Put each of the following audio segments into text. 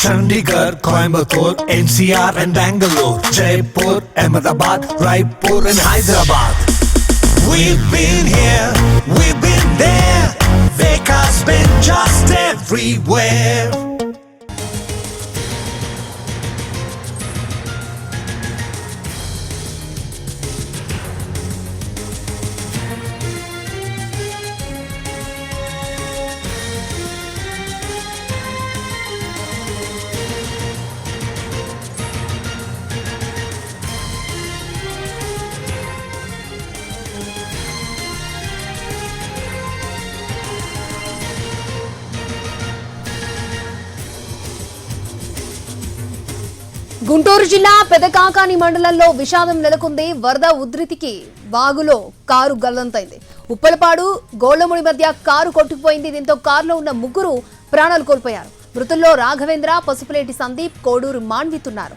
Chandigarh, Coimbatore, NCR and Bangalore, Jaipur, Ahmedabad, Raipur and Hyderabad. We've been here, we've been there. Vekas been just everywhere. Guntur జిల్లా పెదకాకాని మండలంలో విషాదం నెలకొంది. వరద ఉధృతికి వాగులో car గల్లంతైంది. ఉప్పలపాడు గోళ్ళముడి మధ్య కారు కొట్టుకుపోయింది. దీంతో కారులో ఉన్న ముగ్గురు ప్రాణాలు కోల్పోయారు. మృతుల్లో రాఘవేంద్ర పసుపులేటి సందీప్ కోడూరు మాన్వితున్నారు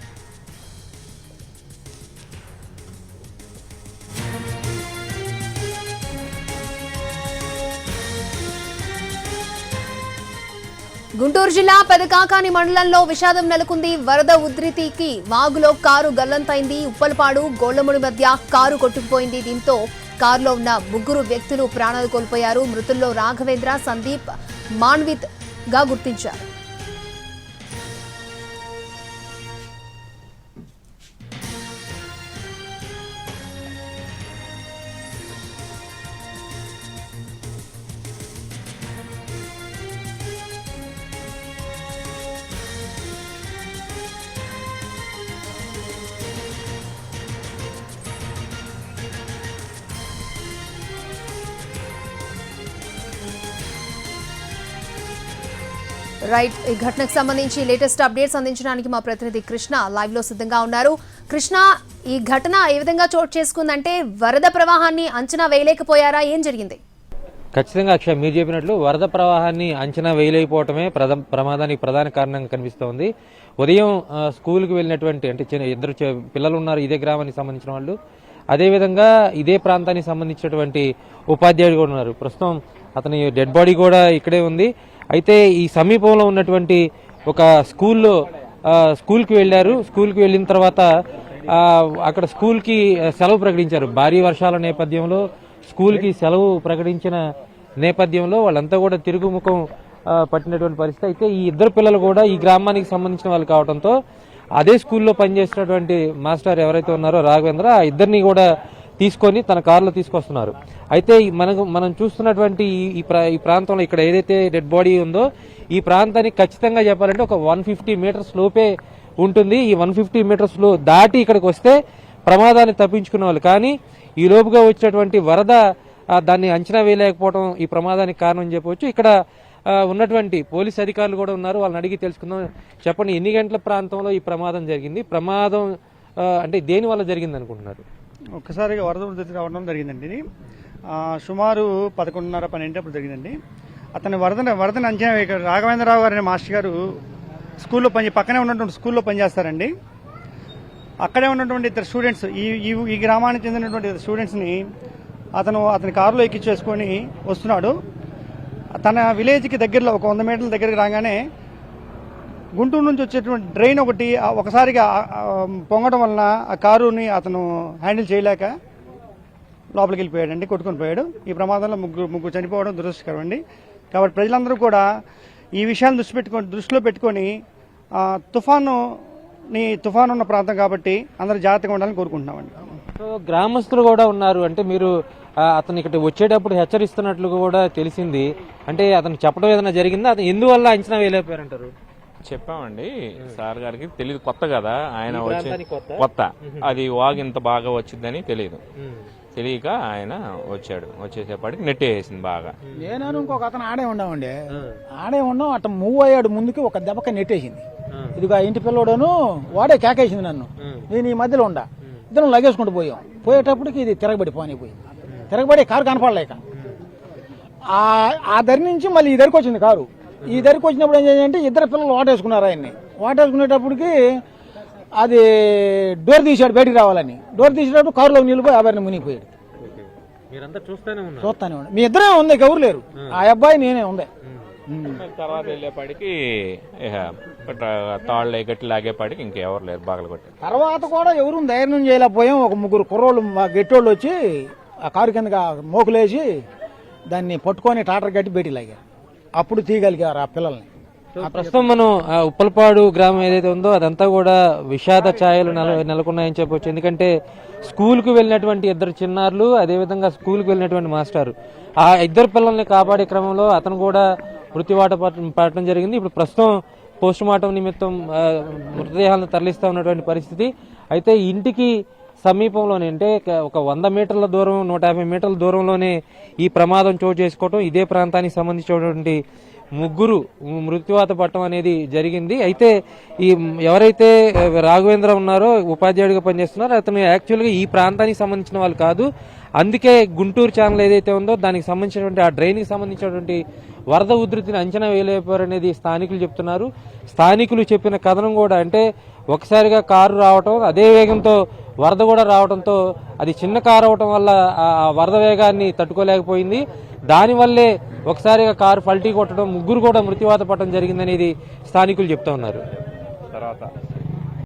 గుంటూరు జిల్లా పెదకాకాని మండలంలో విషాదం నెలకొంది. వరద ఉధృతికి వాగులో కారు గల్లంతైంది. ఉప్పలపాడు గోళ్ళముడి మధ్య కారు కొట్టుకుపోయింది. దీంతో కారులో ఉన్న ముగ్గురు వ్యక్తులు ప్రాణాలు కోల్పోయారు. మృతుల్లో రాఘవేంద్ర సందీప్ మాన్విత్గా గుర్తించారు. రైట్ ఈ ఘటనకు సంబంధించి లేటెస్ట్ అప్డేట్స్ అందించడానికి మా ప్రతినిధి కృష్ణ లైవ్లో సిద్ధంగా ఉన్నారు. కృష్ణ ఈ ఘటన ఏ విధంగా చోటు చేసుకుందంటే వరద ప్రవాహాన్ని అంచనా వేయలేకపోయారా? ఏం జరిగింది? ఖచ్చితంగా అక్ష మీరు చెప్పినట్లు వరద ప్రవాహాన్ని అంచనా వేయలేకపోవటమే ప్రధ ప్రమాదానికి ప్రధాన కారణంగా కనిపిస్తోంది. ఉదయం స్కూల్కి వెళ్ళినటువంటి అంటే ఇద్దరు పిల్లలు ఉన్నారు ఇదే గ్రామానికి సంబంధించిన వాళ్ళు. అదేవిధంగా ఇదే ప్రాంతానికి సంబంధించినటువంటి ఉపాధ్యాయుడు కూడా ఉన్నారు. ప్రస్తుతం అతని డెడ్ బాడీ కూడా ఇక్కడే ఉంది. అయితే ఈ సమీపంలో ఉన్నటువంటి ఒక స్కూల్లో స్కూల్కి వెళ్ళారు. స్కూల్కి వెళ్ళిన తర్వాత అక్కడ స్కూల్కి సెలవు ప్రకటించారు. భారీ వర్షాల నేపథ్యంలో స్కూల్కి సెలవు ప్రకటించిన నేపథ్యంలో వాళ్ళంతా కూడా తిరుగుముఖం పట్టినటువంటి పరిస్థితి. అయితే ఈ ఇద్దరు పిల్లలు కూడా ఈ గ్రామానికి సంబంధించిన వాళ్ళు కావడంతో అదే స్కూల్లో పనిచేసినటువంటి మాస్టర్ ఎవరైతే ఉన్నారో రాఘవేంద్ర ఆ ఇద్దరిని కూడా తీసుకొని తన కారులో తీసుకొస్తున్నారు. అయితే మనకు మనం చూస్తున్నటువంటి ఈ- ఈ ప్రా- ఈ ప్రాంతంలో ఇక్కడ ఏదైతే డెడ్ బాడీ ఉందో ఈ ప్రాంతానికి ఖచ్చితంగా చెప్పాలంటే ఒక వన్ ఫిఫ్టీ మీటర్స్ లోపే ఉంటుంది. ఈ వన్ ఫిఫ్టీ మీటర్స్లో దాటి ఇక్కడికి వస్తే ప్రమాదాన్ని తప్పించుకునే వాళ్ళు. కానీ ఈ లోపుగా వచ్చినటువంటి వరద దాన్ని అంచనా వేయలేకపోవడం ఈ ప్రమాదానికి కారణం చెప్పవచ్చు. ఇక్కడ ఉన్నటువంటి పోలీస్ అధికారులు కూడా ఉన్నారు. వాళ్ళని అడిగి తెలుసుకుందాం. చెప్పండి ఎన్ని గంటల ప్రాంతంలో ఈ ప్రమాదం జరిగింది? ప్రమాదం అంటే దేని వల్ల జరిగింది అనుకుంటున్నారు? ఒక్కసారిగా వరద ఉధృతి రావడం జరిగిందండి ఇది. సుమారు పదకొండున్నర పన్నెండప్పుడు జరిగిందండి. అతని వరద వరదని అంచనా వేయక రాఘవేంద్రరావు గారు అనే మాస్టర్ గారు స్కూల్లో పని పక్కనే ఉన్నటువంటి స్కూల్లో పనిచేస్తారండి అక్కడే ఉన్నటువంటి ఇద్దరు స్టూడెంట్స్ ఈ ఈ- ఈ గ్రామానికి చెందినటువంటి ఇద్దరు స్టూడెంట్స్ని అతను అతని కారులో ఎక్కించేసుకొని వస్తున్నాడు. తన విలేజ్కి దగ్గరలో ఒక వంద మీటర్ల దగ్గరికి రాగానే గుంటూరు నుంచి వచ్చేటువంటి డ్రైన్ ఒకటి ఒకసారిగా పొంగడం వలన ఆ కారుని అతను హ్యాండిల్ చేయలేక లోపలికి వెళ్ళిపోయాడండి కొట్టుకొని పోయాడు. ఈ ప్రమాదంలో ముగ్గురు ముగ్గురు చనిపోవడం దురదృష్టకరం అండి. కాబట్టి ప్రజలందరూ కూడా ఈ విషయాన్ని దృష్టి పెట్టుకొని దృష్టిలో పెట్టుకొని తుఫానుని తుఫాను తుఫాను ఉన్న ప్రాంతం కాబట్టి అందరూ జాగ్రత్తగా ఉండాలని కోరుకుంటున్నామండి. సో గ్రామస్తులు కూడా ఉన్నారు. అంటే మీరు అతను ఇక్కడ వచ్చేటప్పుడు హెచ్చరిస్తున్నట్లు కూడా తెలిసింది. అంటే అతను చెప్పడం ఏదైనా జరిగిందా? అతను ఎందువల్ల అంచనా వేయలేకపోయారంటారు? చెప్పామండి సార్ గారికి. తెలియదు కొత్త కదా. ఆయన వచ్చి కొత్త? అది వాగ్ ఇంత బాగా వచ్చిందని తెలియదు తెలియక ఆయన వచ్చాడు. వచ్చేసేపటికి నెట్టేసింది బాగా. నేను ఇంకొక అతను ఆడే ఉన్నామండి ఆడే ఉన్నాం అట్ట మూవ్ అయ్యాడు ముందుకి ఒక దెబ్బక నెట్టేసింది ఇదిగో ఆ ఇంటి పిల్లోడను వాడే కేకేసింది నన్ను. నేను ఈ మధ్యలో ఉండా. ఇద్దరం లగేసుకుంటూ పోయాం. పోయేటప్పటికి ఇది తిరగబడి పోయిపోయింది తిరగబడి కారు కనపడలేక. ఆ- ఆ దరి నుంచి మళ్ళీ ఈ దరికి వచ్చింది కారు. ఈ దరికి వచ్చినప్పుడు ఏం చేయాలంటే ఇద్దరు పిల్లలు వాటేసుకున్నారు ఆయన్ని. వాటేసుకునేటప్పటికి అది డోర్ తీసాడు బయటికి రావాలని. డోర్ తీసేటప్పుడు కారులో నిలిపోయి ఆభరణ మునిగిపోయాడు. చూస్తూనే ఉన్నారు. చూస్తానే ఉండే మీ ఇద్దరే ఉంది ఎవరు లేరు. ఆ. అబ్బాయి నేనే ఉంది తర్వాత వెళ్ళేపాటికి తాళ్ళు గట్టి లాగేపాటికి ఇంకెవరు లేరు బాగలు కొట్టి తర్వాత కూడా ఎవరు ధైర్యం చేయలేకపోయాం. ఒక ముగ్గురు కుర్రోళ్ళు మా గెట్టోళ్ళు వచ్చి ఆ కారు కిందగా మోకులేసి దాన్ని పట్టుకొని టాటర్ గట్టి బయటికి లాగారు. అప్పుడు తీయగలిగారు ఆ పిల్లల్ని. ప్రస్తుతం మనం ఉప్పలపాడు గ్రామం ఏదైతే ఉందో అదంతా కూడా విషాద ఛాయలు నెల నెలకొన్నాయని చెప్పొచ్చు. ఎందుకంటే స్కూల్కు వెళ్ళినటువంటి ఇద్దరు చిన్నారులు అదేవిధంగా స్కూల్కి వెళ్ళినటువంటి మాస్టారు. ఆ ఇద్దరు పిల్లల్ని కాపాడే క్రమంలో అతను కూడా మృత్యువాట పట్ట- పడటం జరిగింది. ఇప్పుడు ప్రస్తుతం పోస్ట్ మార్టం నిమిత్తం మృతదేహాలను తరలిస్తా ఉన్నటువంటి పరిస్థితి. అయితే ఇంటికి సమీపంలోనే అంటే ఒక- వంద మీటర్ల దూరం నూట యాభై మీటర్ల దూరంలోనే ఈ ప్రమాదం చోటు చేసుకోవటం ఇదే ప్రాంతానికి సంబంధించినటువంటి ముగ్గురు మృత్యువాత పట్టడం అనేది జరిగింది. అయితే ఈ ఎవరైతే రాఘవేంద్ర ఉన్నారో ఉపాధ్యాయుడిగా పనిచేస్తున్నారో అతను యాక్చువల్గా ఈ ప్రాంతానికి సంబంధించిన వాళ్ళు కాదు. అందుకే గుంటూరు ఛానల్ ఏదైతే ఉందో దానికి సంబంధించినటువంటి ఆ డ్రైన్కి సంబంధించినటువంటి వరద ఉధృతిని అంచనా వేయలేపారు స్థానికులు చెప్తున్నారు. స్థానికులు చెప్పిన కథనం కూడా అంటే ఒకసారిగా కారు రావటం అదే వేగంతో వరద కూడా రావడంతో అది చిన్న కారు అవటం వల్ల ఆ వరద వేగాన్ని తట్టుకోలేకపోయింది. దానివల్లే ఒకసారిగా కారు పల్టీ కొట్టడం ముగ్గురు కూడా మృతివాత పట్టడం జరిగిందనేది స్థానికులు చెప్తా ఉన్నారు. తర్వాత